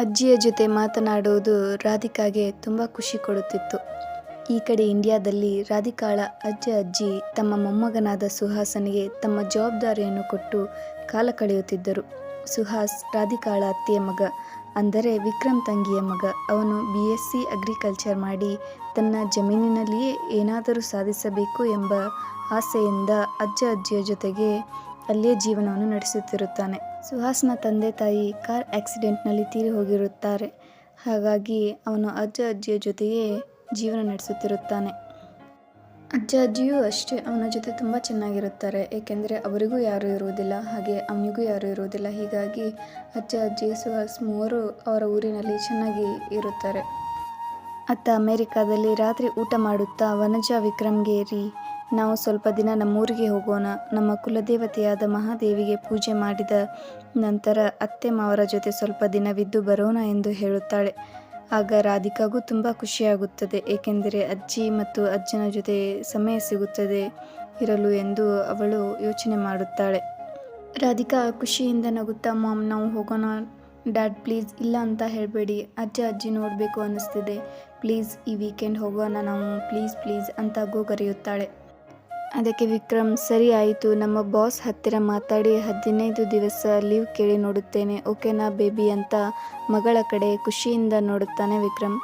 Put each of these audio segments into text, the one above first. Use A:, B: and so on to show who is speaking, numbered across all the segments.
A: ಅಜ್ಜಿಯ ಜೊತೆ ಮಾತನಾಡುವುದು ರಾಧಿಕಾಗೆ ತುಂಬ ಖುಷಿ ಕೊಡುತ್ತಿತ್ತು. ಈ ಕಡೆ ಇಂಡಿಯಾದಲ್ಲಿ ರಾಧಿಕಾಳ ಅಜ್ಜ ಅಜ್ಜಿ ತಮ್ಮ ಮೊಮ್ಮಗನಾದ ಸುಹಾಸನಿಗೆ ತಮ್ಮ ಜವಾಬ್ದಾರಿಯನ್ನು ಕೊಟ್ಟು ಕಾಲ ಕಳೆಯುತ್ತಿದ್ದರು. ಸುಹಾಸ್ ರಾಧಿಕಾಳ ಅತ್ತೆಯ ಮಗ, ಅಂದರೆ ವಿಕ್ರಮ್ ತಂಗಿಯ ಮಗ. ಅವನು ಬಿ ಎಸ್ ಸಿ ಅಗ್ರಿಕಲ್ಚರ್ ಮಾಡಿ ತನ್ನ ಜಮೀನಿನಲ್ಲಿಯೇ ಏನಾದರೂ ಸಾಧಿಸಬೇಕು ಎಂಬ ಆಸೆಯಿಂದ ಅಜ್ಜ ಅಜ್ಜಿಯ ಜೊತೆಗೆ ಅಲ್ಲಿಯೇ ಜೀವನವನ್ನು ನಡೆಸುತ್ತಿರುತ್ತಾನೆ. ಸುಹಾಸ್ನ ತಂದೆ ತಾಯಿ ಕಾರ್ ಆಕ್ಸಿಡೆಂಟ್ನಲ್ಲಿ ತೀರಿ ಹೋಗಿರುತ್ತಾರೆ. ಹಾಗಾಗಿ ಅವನು ಅಜ್ಜ ಅಜ್ಜಿಯ ಜೊತೆಯೇ ಜೀವನ ನಡೆಸುತ್ತಿರುತ್ತಾನೆ. ಅಜ್ಜ ಅಜ್ಜಿಯೂ ಅಷ್ಟೇ, ಅವನ ಜೊತೆ ತುಂಬ ಚೆನ್ನಾಗಿರುತ್ತಾರೆ. ಏಕೆಂದರೆ ಅವರಿಗೂ ಯಾರೂ ಇರುವುದಿಲ್ಲ, ಹಾಗೆ ಅವನಿಗೂ ಯಾರೂ ಇರುವುದಿಲ್ಲ. ಹೀಗಾಗಿ ಅಜ್ಜ ಅಜ್ಜಿ ಸುಹಾಸ್ ಮೂವರು ಅವರ ಊರಿನಲ್ಲಿ ಚೆನ್ನಾಗಿ ಇರುತ್ತಾರೆ. ಅತ್ತ ಅಮೇರಿಕಾದಲ್ಲಿ ರಾತ್ರಿ ಊಟ ಮಾಡುತ್ತಾ ವನಜಾ ವಿಕ್ರಮ್ಗೆ ರೀ ನಾವು ಸ್ವಲ್ಪ ದಿನ ನಮ್ಮೂರಿಗೆ ಹೋಗೋಣ. ನಮ್ಮ ಕುಲದೇವತೆಯಾದ ಮಹಾದೇವಿಗೆ ಪೂಜೆ ಮಾಡಿದ ನಂತರ ಅತ್ತೆ ಮಾವರ ಜೊತೆ ಸ್ವಲ್ಪ ದಿನವಿದ್ದು ಬರೋಣ ಎಂದು ಹೇಳುತ್ತಾಳೆ. ಆಗ ರಾಧಿಕಾಗೂ ತುಂಬ ಖುಷಿಯಾಗುತ್ತದೆ. ಏಕೆಂದರೆ ಅಜ್ಜಿ ಮತ್ತು ಅಜ್ಜನ ಜೊತೆ ಸಮಯ ಸಿಗುತ್ತದೆ ಇರಲು ಎಂದು ಅವಳು ಯೋಚನೆ ಮಾಡುತ್ತಾಳೆ. ರಾಧಿಕಾ ಖುಷಿಯಿಂದ ನಗುತ್ತಾ, ಮಾಮ್, ನಾವು ಹೋಗೋಣ. ಡ್ಯಾಡ್, ಪ್ಲೀಸ್, ಇಲ್ಲ ಅಂತ ಹೇಳಬೇಡಿ. ಅಜ್ಜ, ಅಜ್ಜಿ ನೋಡಬೇಕು ಅನ್ನಿಸ್ತಿದೆ. ಪ್ಲೀಸ್, ಈ ವೀಕೆಂಡ್ ಹೋಗೋಣ ನಾವು. ಪ್ಲೀಸ್ ಪ್ಲೀಸ್, ಅಂತ ಗೋಗರೆಯುತ್ತಾಳೆ. ಅದಕ್ಕೆ ವಿಕ್ರಮ್, ಸರಿ ಆಯಿತು, ನಮ್ಮ ಬಾಸ್ ಹತ್ತಿರ ಮಾತಾಡಿ ಹದಿನೈದು ದಿವಸ ಲೀವ್ ಕೇಳಿ ನೋಡುತ್ತೇನೆ, ಓಕೆನಾ ಬೇಬಿ ಅಂತ ಮಗಳ ಕಡೆ ಖುಷಿಯಿಂದ ನೋಡುತ್ತಾನೆ Vikram.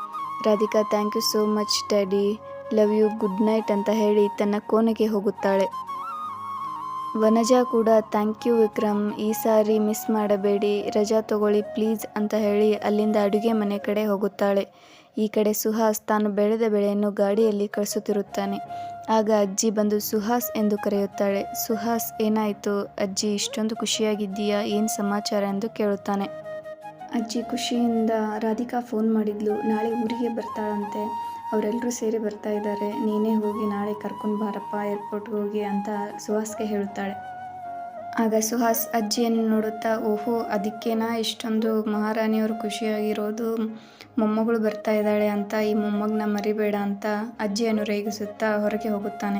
A: Radhika, thank you so much daddy, love you, good night ಅಂತ ಹೇಳಿ ತನ್ನ ಕೋಣೆಗೆ ಹೋಗುತ್ತಾಳೆ. ವನಜಾ ಕೂಡ, ಥ್ಯಾಂಕ್ ಯು ವಿಕ್ರಮ್, ಈ ಸಾರಿ ಮಿಸ್ ಮಾಡಬೇಡಿ, ರಜಾ ತಗೊಳ್ಳಿ ಪ್ಲೀಸ್ ಅಂತ ಹೇಳಿ ಅಲ್ಲಿಂದ ಅಡುಗೆ ಮನೆ ಕಡೆ ಹೋಗುತ್ತಾಳೆ. ಈ ಕಡೆ ಸುಹಾಸ್ ತಾನು ಬೆಳೆದ ಬೆಳೆಯನ್ನು ಗಾಡಿಯಲ್ಲಿ ಕಳಿಸುತ್ತಿರುತ್ತಾನೆ. ಆಗ ಅಜ್ಜಿ ಬಂದು, ಸುಹಾಸ್ ಎಂದು ಕರೆಯುತ್ತಾಳೆ. ಸುಹಾಸ್, ಏನಾಯಿತು? ಅಜ್ಜಿ, ಇಷ್ಟೊಂದು ಖುಷಿಯಾಗಿದ್ದೀಯಾ? ಏನು ಸಮಾಚಾರ? ಎಂದು ಕೇಳುತ್ತಾನೆ. ಅಜ್ಜಿ ಖುಷಿಯಿಂದ ರಾಧಿಕಾ ಫೋನ್ ಮಾಡಿದ್ಲು. ನಾಳೆ ಊರಿಗೆ ಬರ್ತಾಳಂತೆ. ಅವರೆಲ್ಲರೂ ಸೇರಿ ಬರ್ತಾ ಇದ್ದಾರೆ. ನೀನೇ ಹೋಗಿ ನಾಳೆ ಕರ್ಕೊಂಡು ಬಾರಪ್ಪ, ಏರ್ಪೋರ್ಟ್ಗೆ ಹೋಗಿ ಅಂತ ಸುಹಾಸ್ಗೆ ಹೇಳುತ್ತಾಳೆ. ಆಗ ಸುಹಾಸ್ ಅಜ್ಜಿಯನ್ನು ನೋಡುತ್ತಾ, ಓಹೋ, ಅದಕ್ಕೇನಾ ಇಷ್ಟೊಂದು ಮಹಾರಾಣಿಯವರು ಖುಷಿಯಾಗಿರೋದು? ಮೊಮ್ಮಗಳು ಬರ್ತಾ ಇದ್ದಾಳೆ ಅಂತ, ಈ ಮೊಮ್ಮಗನ ಮರಿಬೇಡ ಅಂತ, ಅಜ್ಜಿಯನ್ನು ರೇಗಿಸುತ್ತಾ ಹೊರಗೆ ಹೋಗುತ್ತಾನೆ.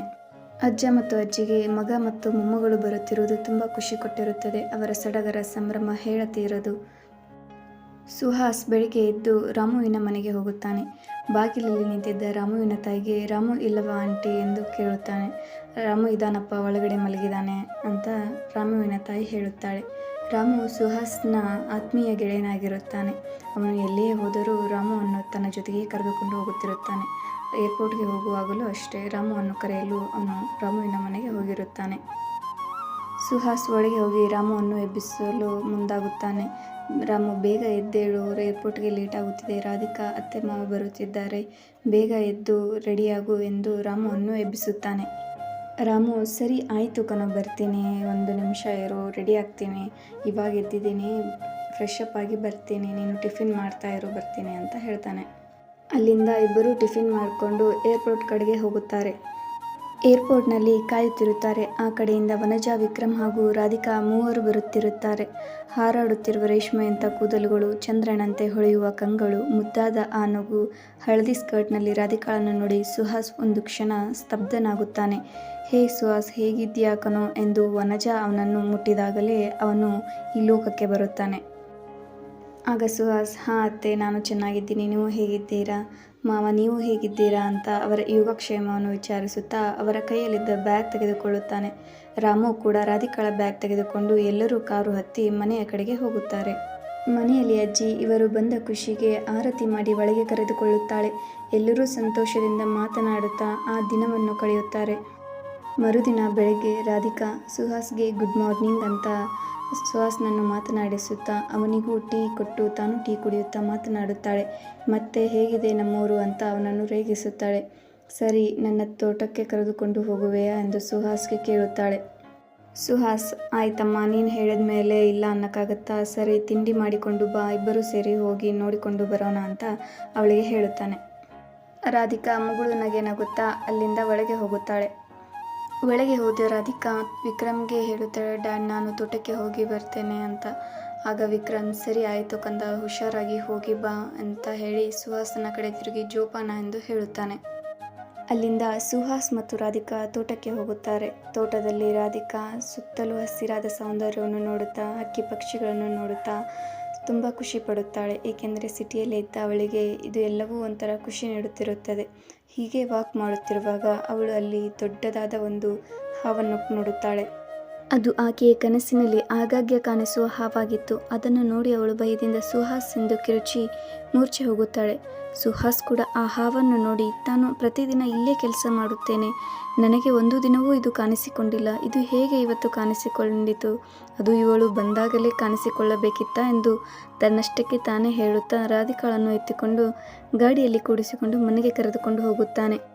A: ಅಜ್ಜ ಮತ್ತು ಅಜ್ಜಿಗೆ ಮಗ ಮತ್ತು ಮೊಮ್ಮಗಳು ಬರುತ್ತಿರುವುದು ತುಂಬ ಖುಷಿ ಕೊಟ್ಟಿರುತ್ತದೆ. ಅವರ ಸಡಗರ ಸಂಭ್ರಮ ಹೇಳತೀರದು ಸುಹಾಸ್ ಬೆಳಿಗ್ಗೆ ಎದ್ದು ರಾಮುವಿನ ಮನೆಗೆ ಹೋಗುತ್ತಾನೆ. ಬಾಗಿಲಲ್ಲಿ ನಿಂತಿದ್ದ ರಾಮುವಿನ ತಾಯಿಗೆ, ರಾಮು, ಇಲ್ಲವಾ ಆಂಟಿ? ಎಂದು ಕೇಳುತ್ತಾನೆ. ರಾಮು, ಇದಾನಪ್ಪ, ಒಳಗಡೆ ಮಲಗಿದಾನೆ ಅಂತ ರಾಮುವಿನ ತಾಯಿ ಹೇಳುತ್ತಾಳೆ. ರಾಮು ಸುಹಾಸ್ನ ಆತ್ಮೀಯ ಗೆಳೆಯನಾಗಿರುತ್ತಾನೆ. ಅವನು ಎಲ್ಲಿಯೇ ಹೋದರೂ ರಾಮುವನ್ನು ತನ್ನ ಜೊತೆಗೆ ಕರೆದುಕೊಂಡು ಹೋಗುತ್ತಿರುತ್ತಾನೆ. ಏರ್ಪೋರ್ಟ್ಗೆ ಹೋಗುವಾಗಲೂ ಅಷ್ಟೇ ರಾಮುವನ್ನು ಕರೆಯಲು ಅವನು ರಾಮುವಿನ ಮನೆಗೆ ಹೋಗಿರುತ್ತಾನೆ. ಸುಹಾಸ್ ಒಳಗೆ ಹೋಗಿ ರಾಮುವನ್ನು ಎಬ್ಬಿಸಲು ಮುಂದಾಗುತ್ತಾನೆ. ರಾಮು, ಬೇಗ ಎದ್ದೇಳು ಏರ್ಪೋರ್ಟ್ಗೆ ಲೇಟ್ ಆಗುತ್ತಿದೆ. ರಾಧಿಕಾ, ಅತ್ತೆ ಮಾವ ಬರುತ್ತಿದ್ದಾರೆ. ಬೇಗ ಎದ್ದು ರೆಡಿಯಾಗು ಎಂದು ರಾಮುವನ್ನು ಎಬ್ಬಿಸುತ್ತಾನೆ. ರಾಮು, ಸರಿ ಆಯಿತು ಕಣೋ, ಬರ್ತೀನಿ. ಒಂದು ನಿಮಿಷ ಇರೋ ರೆಡಿ ಆಗ್ತೀನಿ. ಇವಾಗ ಎದ್ದಿದ್ದೀನಿ ಫ್ರೆಶ್ ಅಪ್ ಆಗಿ ಬರ್ತೀನಿ. ನೀನು ಟಿಫಿನ್ ಮಾಡ್ತಾ ಇರು, ಬರ್ತೀನಿ ಅಂತ ಹೇಳ್ತಾನೆ. ಅಲ್ಲಿಂದ ಇಬ್ಬರು ಟಿಫಿನ್ ಮಾಡಿಕೊಂಡು ಏರ್ಪೋರ್ಟ್ ಕಡೆಗೆ ಹೋಗುತ್ತಾರೆ. ಏರ್ಪೋರ್ಟ್ನಲ್ಲಿ ಕಾಯುತ್ತಿರುತ್ತಾರೆ. ಆ ಕಡೆಯಿಂದ ವನಜಾ ವಿಕ್ರಮ್ ಹಾಗೂ ರಾಧಿಕಾ ಮೂವರು ಬರುತ್ತಿರುತ್ತಾರೆ. ಹಾರಾಡುತ್ತಿರುವ ರೇಷ್ಮೆಯಂಥ ಕೂದಲುಗಳು ಚಂದ್ರನಂತೆ ಹೊಳೆಯುವ ಕಂಗಳು ಮುದ್ದಾದ ಆ ನಗು ಹಳದಿ ಸ್ಕರ್ಟ್ನಲ್ಲಿ ರಾಧಿಕಾಳನ್ನು ನೋಡಿ ಸುಹಾಸ್ ಒಂದು ಕ್ಷಣ ಸ್ತಬ್ಧನಾಗುತ್ತಾನೆ. ಹೇ ಸುಹಾಸ್ ಹೇಗಿದ್ಯಾಕನೋ ಎಂದು ವನಜಾ ಅವನನ್ನು ಮುಟ್ಟಿದಾಗಲೇ ಅವನು ಈ ಲೋಕಕ್ಕೆ ಬರುತ್ತಾನೆ. ಆಗ ಸುಹಾಸ್, ಹಾಂ ಅತ್ತೆ, ನಾನು ಚೆನ್ನಾಗಿದ್ದೀನಿ. ನೀವು ಹೇಗಿದ್ದೀರಾ? ಮಾವ, ನೀವು ಹೇಗಿದ್ದೀರಾ? ಅಂತ ಅವರ ಯೋಗಕ್ಷೇಮವನ್ನು ವಿಚಾರಿಸುತ್ತಾ ಅವರ ಕೈಯಲ್ಲಿದ್ದ ಬ್ಯಾಗ್ ತೆಗೆದುಕೊಳ್ಳುತ್ತಾನೆ. ರಾಮು ಕೂಡ ರಾಧಿಕಾಳ ಬ್ಯಾಗ್ ತೆಗೆದುಕೊಂಡು ಎಲ್ಲರೂ ಕಾರು ಹತ್ತಿ ಮನೆಯ ಕಡೆಗೆ ಹೋಗುತ್ತಾರೆ. ಮನೆಯಲ್ಲಿ ಅಜ್ಜಿ, ಇವರು ಬಂದ ಖುಷಿಗೆ ಆರತಿ ಮಾಡಿ ಒಳಗೆ ಕರೆದುಕೊಳ್ಳುತ್ತಾಳೆ. ಎಲ್ಲರೂ ಸಂತೋಷದಿಂದ ಮಾತನಾಡುತ್ತಾ ಆ ದಿನವನ್ನು ಕಳೆಯುತ್ತಾರೆ. ಮರುದಿನ ಬೆಳಗ್ಗೆ ರಾಧಿಕಾ, ಸುಹಾಸ್ಗೆ ಗುಡ್ ಮಾರ್ನಿಂಗ್ ಅಂತ ಸುಹಾಸ್ನನ್ನು ಮಾತನಾಡಿಸುತ್ತಾ ಅವನಿಗೂ ಟೀ ಕೊಟ್ಟು ತಾನು ಟೀ ಕುಡಿಯುತ್ತಾ ಮಾತನಾಡುತ್ತಾಳೆ. ಮತ್ತೆ ಹೇಗಿದೆ ನಮ್ಮೂರು ಅಂತ ಅವನನ್ನು ರೇಗಿಸುತ್ತಾಳೆ. ಸರಿ, ನನ್ನ ತೋಟಕ್ಕೆ ಕರೆದುಕೊಂಡು ಹೋಗುವೆಯಾ ಎಂದು ಸುಹಾಸ್ಗೆ ಕೇಳುತ್ತಾಳೆ. ಸುಹಾಸ್, ಆಯ್ತಮ್ಮ, ನೀನು ಹೇಳಿದ ಮೇಲೆ ಇಲ್ಲ ಅನ್ನಕ್ಕಾಗತ್ತಾ? ಸರಿ, ತಿಂಡಿ ಮಾಡಿಕೊಂಡು ಬಾ, ಇಬ್ಬರು ಸೇರಿ ಹೋಗಿ ನೋಡಿಕೊಂಡು ಬರೋಣ ಅಂತ ಅವಳಿಗೆ ಹೇಳುತ್ತಾನೆ. ರಾಧಿಕಾ ಮುಗುಳು ನಗೆ ನಗುತ್ತಾ ಅಲ್ಲಿಂದ ಒಳಗೆ ಹೋಗುತ್ತಾಳೆ. ಒಳಗೆ ಹೋದ, ರಾಧಿಕಾ ವಿಕ್ರಮ್ಗೆ ಹೇಳುತ್ತಾಳೆ, ಡ್ಯಾಡ್, ನಾನು ತೋಟಕ್ಕೆ ಹೋಗಿ ಬರ್ತೇನೆ ಅಂತ. ಆಗ ವಿಕ್ರಮ್, ಸರಿ ಆಯಿತು ಕಂದ, ಹುಷಾರಾಗಿ ಹೋಗಿ ಬಾ ಅಂತ ಹೇಳಿ ಸುಹಾಸನ ಕಡೆ ತಿರುಗಿ ಜೋಪಾನ ಎಂದು ಹೇಳುತ್ತಾನೆ. ಅಲ್ಲಿಂದ ಸುಹಾಸ್ ಮತ್ತು ರಾಧಿಕಾ ತೋಟಕ್ಕೆ ಹೋಗುತ್ತಾರೆ. ತೋಟದಲ್ಲಿ ರಾಧಿಕಾ ಸುತ್ತಲೂ ಹಸಿರಾದ ಸೌಂದರ್ಯವನ್ನು ನೋಡುತ್ತಾ ಹಕ್ಕಿ ಪಕ್ಷಿಗಳನ್ನು ನೋಡುತ್ತಾ ತುಂಬ ಖುಷಿ ಪಡುತ್ತಾಳೆ. ಏಕೆಂದರೆ ಸಿಟಿಯಲ್ಲಿ ಇದ್ದ ಅವಳಿಗೆ ಇದು ಎಲ್ಲವೂ ಒಂಥರ ಖುಷಿ ನೀಡುತ್ತಿರುತ್ತದೆ. ಹೀಗೆ ವಾಕ್ ಮಾಡುತ್ತಿರುವಾಗ ಅವಳು ಅಲ್ಲಿ ದೊಡ್ಡದಾದ ಒಂದು ಹಾವನ್ನು ನೋಡುತ್ತಾಳೆ. ಅದು ಆಕೆಯ ಕನಸಿನಲ್ಲಿ ಆಗಾಗ್ಗೆ ಕಾಣಿಸುವ ಹಾವಾಗಿತ್ತು. ಅದನ್ನು ನೋಡಿ ಅವಳು ಭಯದಿಂದ ಸುಹಾಸ್ ಎಂದು ಕಿರುಚಿ ಮೂರ್ಛೆ ಹೋಗುತ್ತಾಳೆ. ಸುಹಾಸ್ ಕೂಡ ಆ ಹಾವನ್ನು ನೋಡಿ, ತಾನು ಪ್ರತಿದಿನ ಇಲ್ಲೇ ಕೆಲಸ ಮಾಡುತ್ತೇನೆ. ನನಗೆ ಒಂದು ದಿನವೂ ಇದು ಕಾಣಿಸಿಕೊಂಡಿಲ್ಲ. ಇದು ಹೇಗೆ ಇವತ್ತು ಕಾಣಿಸಿಕೊಂಡಿತು? ಅದು ಇವಳು ಬಂದಾಗಲೇ ಕಾಣಿಸಿಕೊಳ್ಳಬೇಕಿತ್ತ? ಎಂದು ತನ್ನಷ್ಟಕ್ಕೆ ತಾನೇ ಹೇಳುತ್ತಾ ರಾಧಿಕಾಳನ್ನು ಎತ್ತಿಕೊಂಡು ಗಾಡಿಯಲ್ಲಿ ಕೂಡಿಸಿಕೊಂಡು ಮನೆಗೆ ಕರೆದುಕೊಂಡು ಹೋಗುತ್ತಾನೆ.